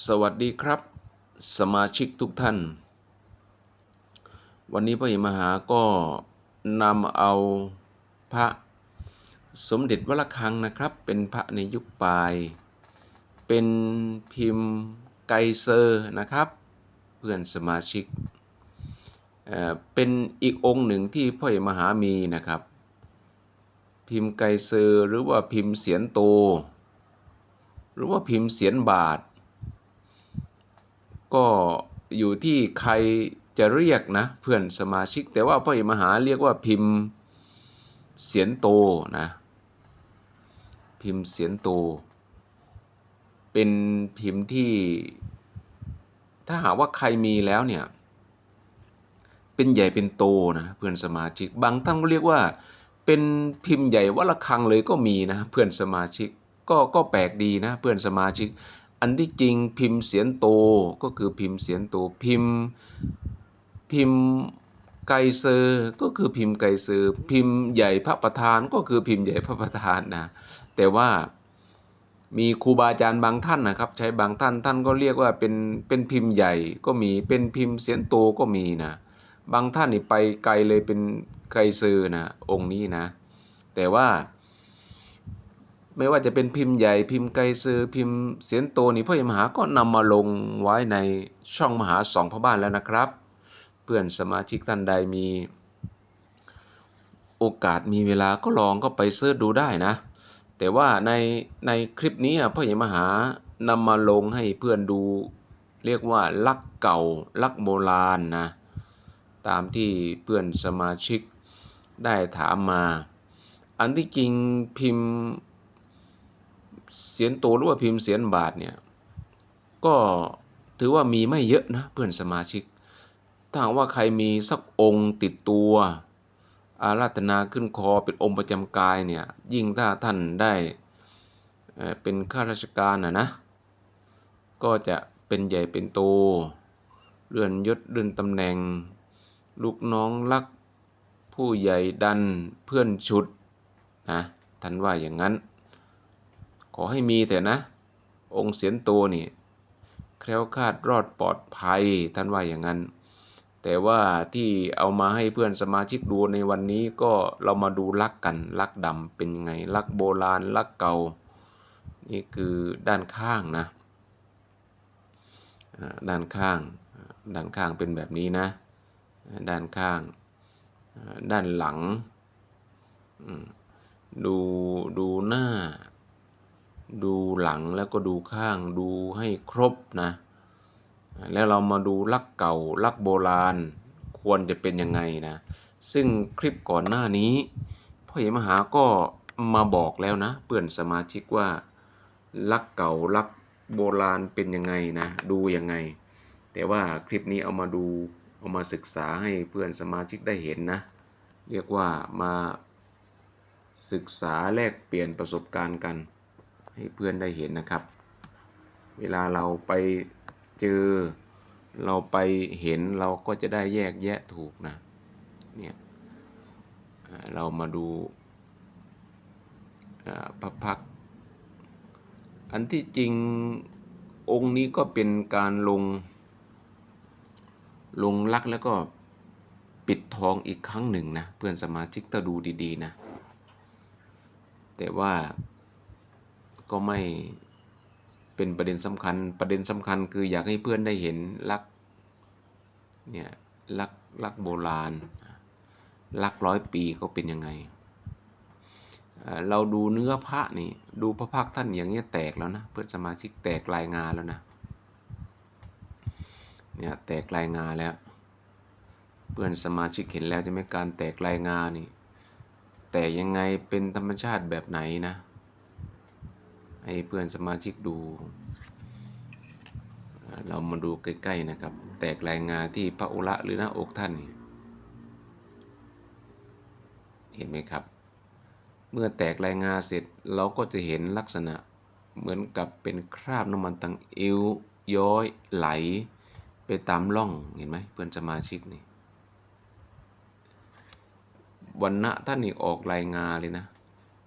สวัสดีครับ สมาชิกทุกท่าน วันนี้พระอิมหาก็นำเอาพระสมเด็จวัลคังนะครับ เป็นพระในยุคปลาย เป็นพิมพ์ไกเซอร์นะครับ เพื่อนสมาชิกเเป็นอีกองค์หนึ่งที่พ่ออิมหามีนะครับ พิมพ์ไกเซอร์หรือว่าพิมพ์เสียนโต หรือว่าพิมพ์เสียนบาท ก็อยู่ที่ใครจะเรียกนะเพื่อนสมาชิก แต่ว่าพ่อเอกมหาเรียกว่าพิมพ์เสียนโตนะพิมพ์เสียนโต เป็นพิมพ์ที่ ถ้าหากว่าใครมีแล้วเนี่ย เป็นใหญ่เป็นโตนะเพื่อนสมาชิก บางท่านก็เรียกว่า เป็นพิมพ์ใหญ่วัละคังเลยก็มีนะเพื่อนสมาชิกก็ก็แปลกดีนะเพื่อนสมาชิก อันที่จริงพิมพ์เสียนโตก็คือพิมพ์เสียนโตพิมพ์พิมพ์ไกเซอร์ก็คือพิมพ์ไกเซอร์พิมพ์ใหญ่พระประธานก็คือพิมพ์ใหญ่พระประธานนะแต่ว่ามีครูบาอาจารย์บางท่านนะครับ ใช้บางท่านท่านก็เรียกว่าเป็นเป็นพิมพ์ใหญ่ก็มีเป็นพิมพ์เสียนโตก็มีนะบางท่านนี่ไปไกลเลยเป็นไกเซอร์นะองค์นี้นะ แต่ว่า ไม่ว่าจะเป็นพิมพ์ใหญ่พิมพ์ไกซือพิมพ์เสียนโตนี่พ่อใหญ่มหาก็นำมาลงไว้ในช่องมหาสองพระบ้านแล้วนะครับ เพื่อนสมาชิกท่านใดมี โอกาสมีเวลาก็ลองก็ไปเสิร์ชดูได้นะ แต่ว่าในในคลิปนี้อะพ่อใหญ่มหานำมาลงให้เพื่อนดู เรียกว่าลักเก่าลักโบราณนะตามที่เพื่อนสมาชิกได้ถามมา อันที่จริงพิมพ์ สียนโตหรือว่าพิมพ์เสียนบาทเนี่ยก็ถือว่ามีไม่เยอะนะเพื่อนสมาชิก ถ้าหากว่าใครมีสักองค์ติดตัว อาราธนาขึ้นคอเป็นองค์ประจำกายเนี่ยยิ่งถ้าท่านได้เป็นข้าราชการนะนะ ก็จะเป็นใหญ่เป็นโต เลื่อนยศเลื่อนตำแหน่ง ลูกน้องรัก ผู้ใหญ่ดันเพื่อนฉุดนะท่านว่าอย่างนั้น ขอให้มีแต่นะ องค์เสียนโตนี่แคล้วคลาดรอดปลอดภัยท่านว่าอย่างนั้น แต่ว่าที่เอามาให้เพื่อนสมาชิกดูในวันนี้ก็เรามาดูลักกันลักดำเป็นยังไงลักโบราณลักเก่า นี่คือด้านข้างนะด้านข้าง ด้านข้างเป็นแบบนี้นะ ด้านข้าง ด้านหลัง ดู ดูหน้า ดูหลังแล้วก็ดูข้างดูให้ครบนะ แล้วเรามาดูลักเก่าลักโบราณ ควรจะเป็นยังไงนะ ซึ่งคลิปก่อนหน้านี้พ่อเหมหาก็มาบอกแล้วนะ เพื่อนสมาชิกว่าลักเก่าลักโบราณเป็นยังไงนะ ดูยังไง แต่ว่าคลิปนี้เอามาดูเอามาศึกษาให้เพื่อนสมาชิกได้เห็นนะ เรียกว่ามาศึกษาแลกเปลี่ยนประสบการณ์กัน ให้เพื่อนได้เห็นนะครับ เวลาเราไปเจอเราไปเห็นเราก็จะได้แยกแยะถูกนะเนี่ยเรามาดูอ่าพระพัก อันที่จริงองค์นี้ก็เป็นการลง ลงลักแล้วก็ปิดทองอีกครั้งหนึ่งนะ เพื่อนสมาชิกถ้าดูดี ๆ นะ แต่ว่า ก็ไม่เป็นประเด็นสำคัญ ประเด็นสำคัญคืออยากให้เพื่อนได้เห็นลักเนี่ยลักลักโบราณลักร้อยปีเขาเป็นยังไง เราดูเนื้อพระนี่ ดูพระพักท่านอย่างเงี้ยแตกแล้วนะ เพื่อนสมาชิกแตกลายงานแล้วนะเนี่ยแตกลายงาแล้ว เพื่อนสมาชิกเห็นแล้วจะไม่การแตกลายงานี่ แต่ยังไงเป็นธรรมชาติแบบไหนนะ ให้เพื่อนสมาชิกดู เรามาดูใกล้ๆนะครับ แตกลายงาที่พระอุระหรือหน้าอกท่าน เห็นไหมครับ เมื่อแตกลายงาเสร็จเราก็จะเห็นลักษณะเหมือนกับเป็นคราบน้ำมันตังเอวย้อยไหล ไปตามร่องเห็นไหมเพื่อนสมาชิกนี่วันณะท่านนี่ออกลายงาเลยนะ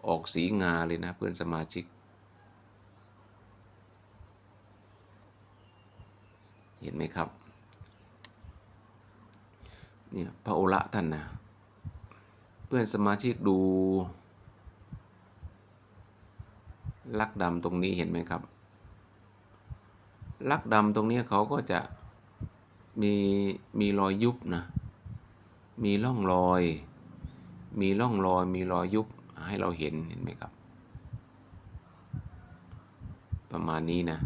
ออกสีงาเลยนะเพื่อนสมาชิก เห็นไหมครับเนี่ยพระโอระท่านนะเพื่อนสมาชิกดูลักดำตรงนี้เห็นไหมครับ ลักดำตรงนี้เขาก็จะมีมีรอยยุบนะ มีร่องรอย มีร่องรอย มีรอยยุบให้เราเห็นเห็นไหมครับ ประมาณนี้นะ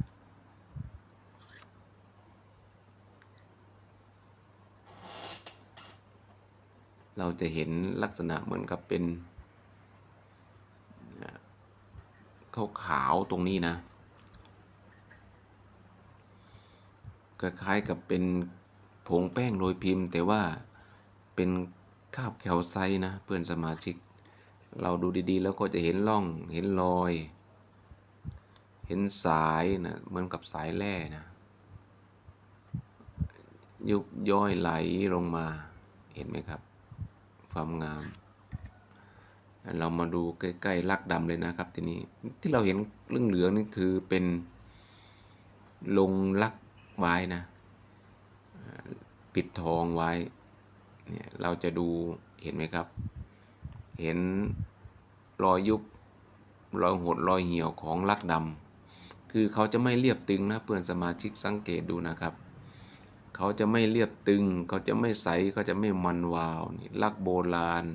เราจะเห็นลักษณะเหมือนกับเป็นขาวขาวตรงนี้นะคล้ายๆกับเป็นผงแป้งโรยพิมพ์ แต่ว่าเป็นคาบแคลไซต์นะเพื่อนสมาชิก เราดูดีๆ แล้วก็จะเห็นร่องเห็นรอย เห็นสายนะเหมือนกับสายแร่นะยุบย่อยไหลลงมาเห็นไหมครับ ความงาม เรามาดูใกล้ๆลักดำเลยนะครับทีนี้ที่เราเห็นเรื่องเหลืองนี่คือเป็นลงลักไว้นะ ปิดทองไว้เนี่ยเราจะดูเห็นไหมครับ เห็นรอยยุบรอยหดรอยเหี่ยวของลักดำคือเขาจะไม่เรียบตึงนะเพื่อนสมาชิกสังเกตดูนะครับ เขาจะไม่เรียบตึง เขาจะไม่ใส เขาจะไม่มันวาวนี่ลักโบราณ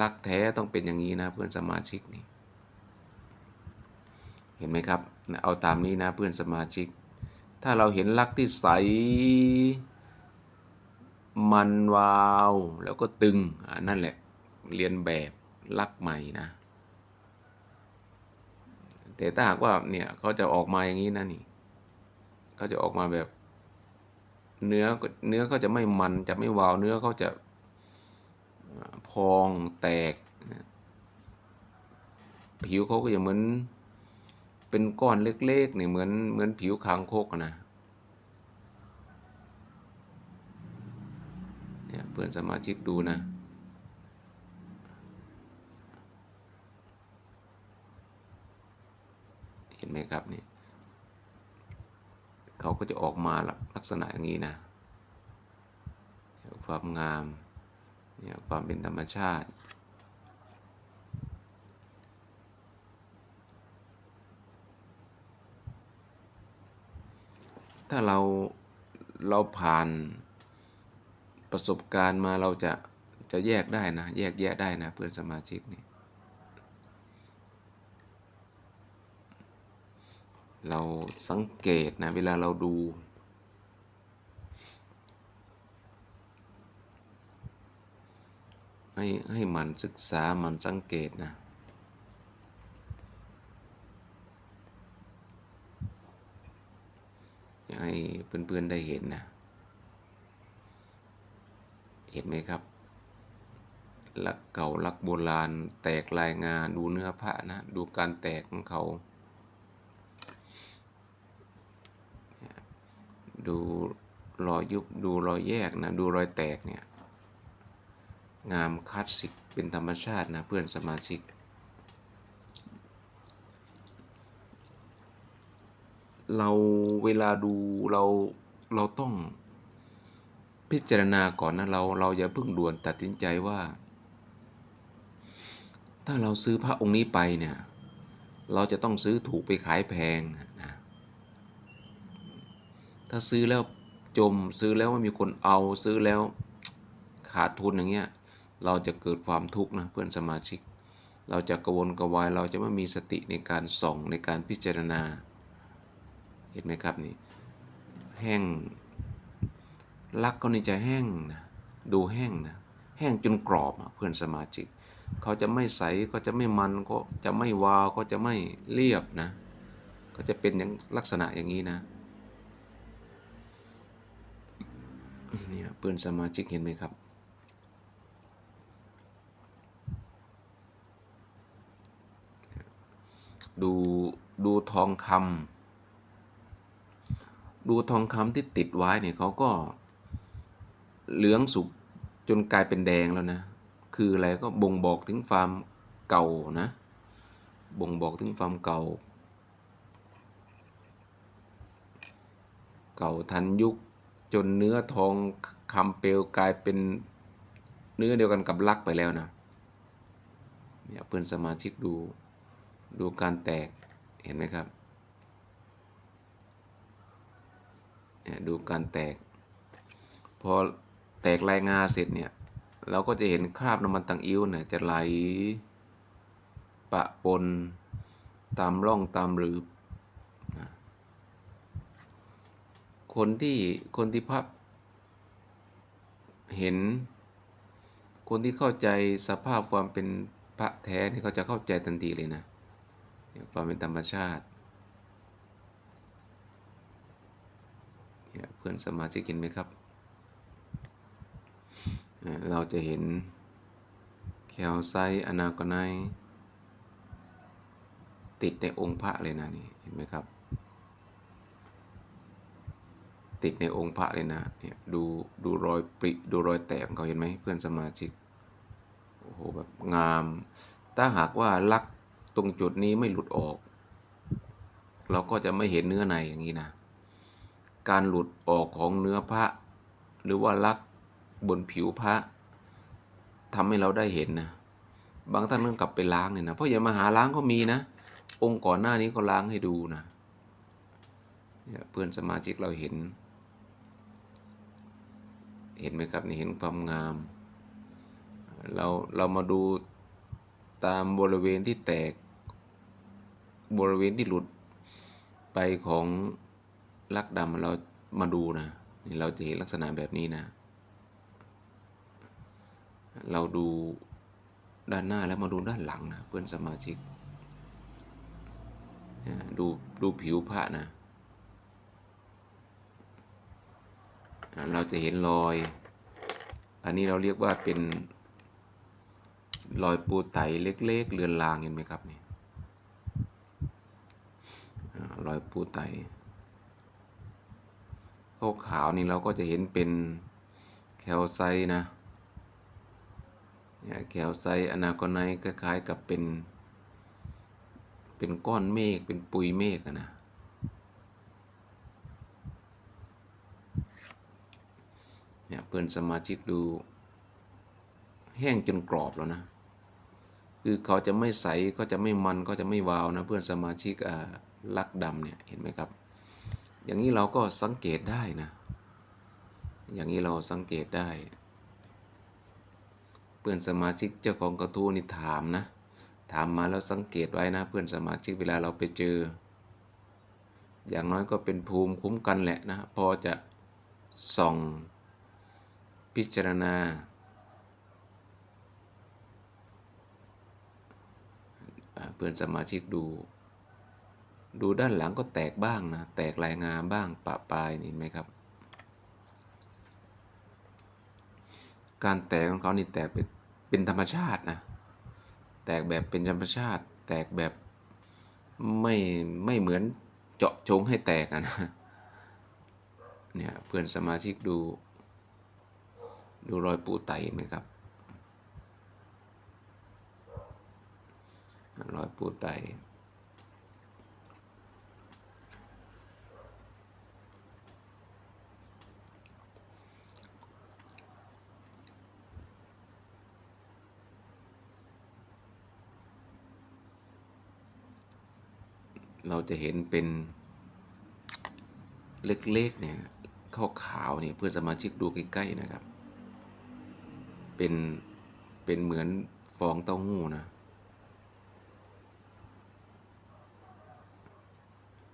ลักแท้ต้องเป็นอย่างนี้นะเพื่อนสมาชิกนี่ เห็นไหมครับ เอาตามนี้นะเพื่อนสมาชิก ถ้าเราเห็นลักที่ใส มันวาว แล้วก็ตึงนั่นแหละเรียนแบบลักใหม่นะ แต่ถ้าหากว่าเนี่ยเขาจะออกมาอย่างนี้นะนี่เขาจะออกมาแบบ เนื้อก็เนื้อก็จะไม่มันจะไม่วาวเนื้อเขาจะพองแตก ผิวเขาก็จะเหมือนเป็นก้อนเล็กๆเนี่ยเหมือนเหมือนผิวคางคกนะเนี่ยเพื่อนสมาชิกดูนะเห็นไหมครับเนี่ย เขาก็จะออกมาลักษณะอย่างนี้นะความงามเนี่ยความเป็นธรรมชาติถ้าเราเราผ่านประสบการณ์มาเราจะจะแยกได้นะ แยกแยะได้นะเพื่อนสมาชิกนี่ เราสังเกตนะเวลาเราดู ให้ให้มันศึกษามันสังเกตนะให้เพื่อนๆได้เห็นนะ เห็นไหมครับลักเก่าลักโบราณแตกลายงานดูเนื้อผ้านะ ดูการแตกของเขา ดูรอยยุบดูรอยแยกนะ ดูรอยแตกเนี่ย งามคลาสสิกเป็นธรรมชาตินะ เพื่อนสมาชิก เราเวลาดูเราเราต้องพิจารณาก่อนนะ เราเราอย่าเพิ่งด่วนตัดสินใจว่า ถ้าเราซื้อพระองค์นี้ไปเนี่ย เราจะต้องซื้อถูกไปขายแพงนะ ถ้าซื้อแล้วจมซื้อแล้วไม่มีคนเอาซื้อแล้วขาดทุนอย่างเงี้ยเราจะเกิดความทุกข์นะเพื่อนสมาชิก เราจะกระวนกระวายเราจะไม่มีสติในการส่องในการพิจารณา เห็นไหมครับนี่แห้งลักเขานี่จะแห้งนะดูแห้งนะแห้งจนกรอบอะเพื่อนสมาชิก เขาจะไม่ใสก็จะไม่มันก็จะไม่วาวก็จะไม่เรียบนะ ก็จะเป็นอย่างลักษณะอย่างนี้นะ เนี่ยเพื่อนสมาชิกเห็นไหมครับ ดูดูทองคำดูทองคำที่ติดไว้เนี่ยเขาก็เหลืองสุกจนกลายเป็นแดงแล้วนะ คืออะไรก็บ่งบอกถึงความเก่านะ บ่งบอกถึงความเก่า เก่าทันยุค จนเนื้อทองคำเปลวกลายเป็นเนื้อเดียวกันกับลักไปแล้วนะเนี่ยเพื่อนสมาชิกดูดูการแตกเห็นไหมครับเนี่ยดูการแตก พอแตกลายงาเสร็จเนี่ยเราก็จะเห็นคราบน้ำมันตังอิ้วเนี่ยจะไหลปะปนตามร่องตามรืบนะ คนที่คนที่พับเห็น คนที่เข้าใจสภาพความเป็นพระแท้นี่เขาจะเข้าใจทันทีเลยนะความเป็นธรรมชาติเพื่อนสมาชิกเห็นไหมครับ เราจะเห็นแคลไซอนาโกไนติดในองค์พระเลยนะนี่ เห็นไหมครับ ติดในองค์พระเลยนะเนี่ยดูดูรอยปริดูรอยแตกของเขาเห็นไหมเพื่อนสมาชิกโอ้โหแบบงาม ถ้าหากว่าลักตรงจุดนี้ไม่หลุดออก เราก็จะไม่เห็นเนื้อในอย่างนี้นะ การหลุดออกของเนื้อพระ หรือว่าลักบนผิวพระทำให้เราได้เห็นนะบางท่านต้องกลับไปล้างเนี่ยนะเพราะอย่ามาหาล้างก็มีนะ องค์ก่อนหน้านี้ก็ล้างให้ดูนะเนี่ยเพื่อนสมาชิกเราเห็น เห็นไหมครับนี่เห็นความงาม เราเรามาดูตามบริเวณที่แตก บริเวณที่หลุดไปของลักดำเรามาดูนะนี่เราจะเห็นลักษณะแบบนี้นะ เราดูด้านหน้าแล้วมาดูด้านหลังนะเพื่อนสมาชิก ดูดูผิวพระนะ เราจะเห็นรอย อันนี้เราเรียกว่าเป็นรอยปูไตเล็กๆเลือนลางเห็นไหมครับนี่รอยปูไตพวกขาวนี่เราก็จะเห็นเป็นแคลไซนะแคลไซอนาโกไนคล้ายๆกับเป็น เป็นก้อนเมฆเป็นปุยเมฆนะ เนี่ยเพื่อนสมาชิกดู แห้งจนกรอบแล้วนะ คือเขาจะไม่ใสก็จะไม่มันก็จะไม่วาวนะเพื่อนสมาชิกลักดำเนี่ยเห็นไหมครับ อย่างนี้เราก็สังเกตได้นะ อย่างนี้เราสังเกตได้ เพื่อนสมาชิกเจ้าของกระทู้นี่ถามนะ ถามมาแล้วสังเกตไว้นะ เพื่อนสมาชิกเวลาเราไปเจอ อย่างน้อยก็เป็นภูมิคุ้มกันแหละนะ พอจะส่อง พิจารณา เพื่อนสมาชิกดู ดูด้านหลังก็แตกบ้างนะ แตกลายงาบ้างปะปลายนี่ไหมครับ การแตกของเขานี่แตกเป็นเป็นธรรมชาตินะ แตกแบบเป็นธรรมชาติ แตกแบบไม่ไม่เหมือนเจาะจงให้แตกนะเนี่ยเพื่อนสมาชิกดู ดูรอยปูไตไหมครับ รอยปูไตเราจะเห็นเป็นเล็กๆเนี่ยขาวขาวเนี่ยเพื่อนสมาชิกดูใกล้ ๆ นะครับ เป็นเป็นเหมือนฟองเต้าหู้นะ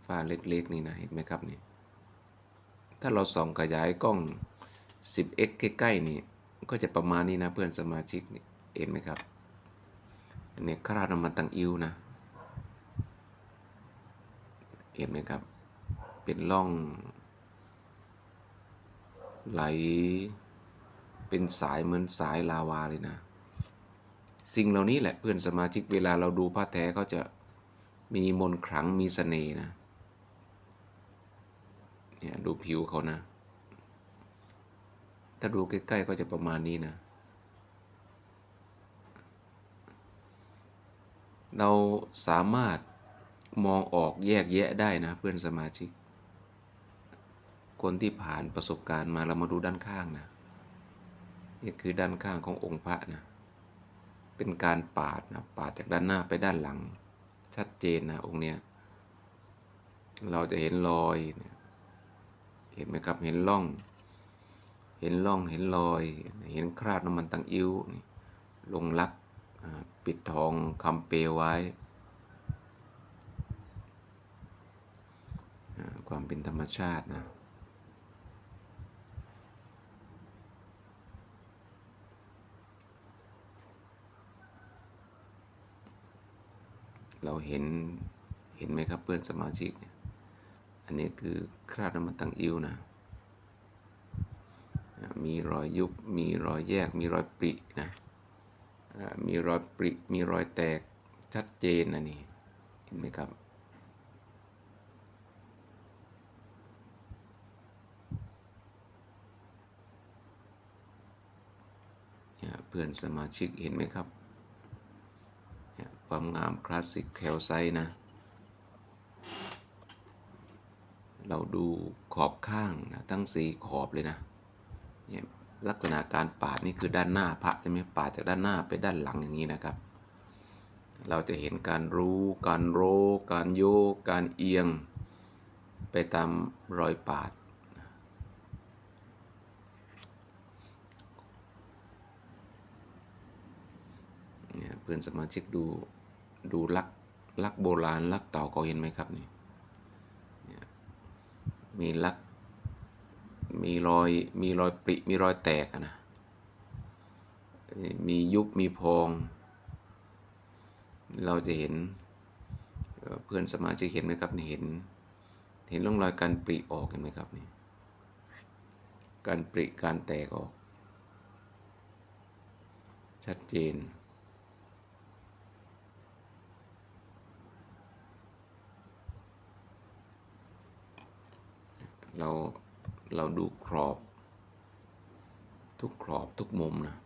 ฝ้าเล็กๆ นี่นะ เห็นไหมครับนี่ ถ้าเราส่องขยายกล้อง 10x ใกล้ๆนี่ ก็จะประมาณนี้นะเพื่อนสมาชิกนี่เห็นไหมครับเนี่ยคราบน้ำมันตังอิวนะ เห็นไหมครับ เป็นร่องไหล เป็นสายเหมือนสายลาวาเลยนะ สิ่งเหล่านี้แหละเพื่อนสมาชิกเวลาเราดูพระแท้เขาจะมีมนขลังมีสเสน่ห์นะเนี่ยดูผิวเขานะ ถ้าดูใกล้ๆก็จะประมาณนี้นะ เราสามารถมองออกแยกแยะได้นะเพื่อนสมาชิก คนที่ผ่านประสบการณ์มาเรามาดูด้านข้างนะ นี่คือด้านข้างขององค์พระนะ เป็นการปาดนะปาดจากด้านหน้าไปด้านหลัง ชัดเจนนะองค์เนี้ย เราจะเห็นรอย เห็นไหมครับ เห็นร่อง เห็นร่อง เห็นรอย เห็นคราบน้ำมันตังอิ้ว ลงลัก ปิดทองคำเปวไว้ ความเป็นธรรมชาตินะ เราเห็นเห็นไหมครับเพื่อนสมาชิกเนี่ยอันนี้คือคราบน้ำมันตังอิ้วนะมีรอยยุบมีรอยแยกมีรอยปรินะมีรอยปริมีรอยแตกชัดเจนนะนี่เห็นไหมครับเพื่อนสมาชิกเห็นไหมครับ ความงามคลาสสิกแคลไซต์นะ เราดูขอบข้างนะทั้งสีขอบเลยนะเนี่ยลักษณะการปาดนี่คือด้านหน้าพระจะไม่ปาดจากด้านหน้าไปด้านหลังอย่างนี้นะครับ เราจะเห็นการรู้ การโรการโยก การเอียง ไปตามรอยปาดเนี่ยเพื่อนสมาชิกดู ดูลักลักโบราณลักเก่าเขาเห็นไหมครับนี่มีลัก มีรอย มีรอยปริมีรอยแตกนะ มียุบ มีพอง เราจะเห็นเอ่อเพื่อนสมาชิกเห็นไหมครับนี่เห็น เห็นร่องรอยการปริออกเห็นไหมครับนี่ การปริการแตกออก ชัดเจน เราเราดูครอบ ทุกครอบทุกมุมนะ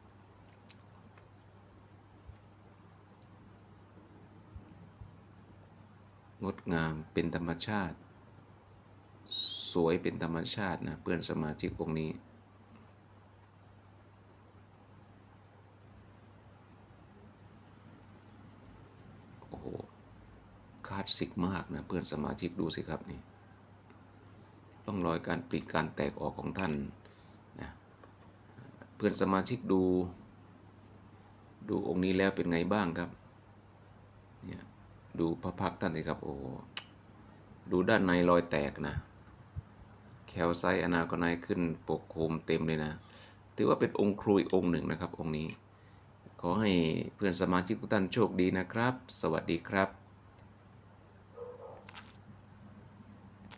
งดงามเป็นธรรมชาติ สวยเป็นธรรมชาตินะเพื่อนสมาชิกองค์นี้ โอ้โหคาสสิกมากนะเพื่อนสมาชิกดูสิครับนี่ ร่องรอยการปริการแตกออกของท่านนะเพื่อนสมาชิกดู ดูองค์นี้แล้วเป็นไงบ้างครับเนี่ยดูพระพักท่านสิครับโอ้ดูด้านในรอยแตกนะ แคลไซอนาคอนไนขึ้นปกคลุมเต็มเลยนะ ถือว่าเป็นองค์ครูอีกองค์หนึ่งนะครับ องค์นี้ ขอให้เพื่อนสมาชิกทุกท่านโชคดีนะครับ สวัสดีครับ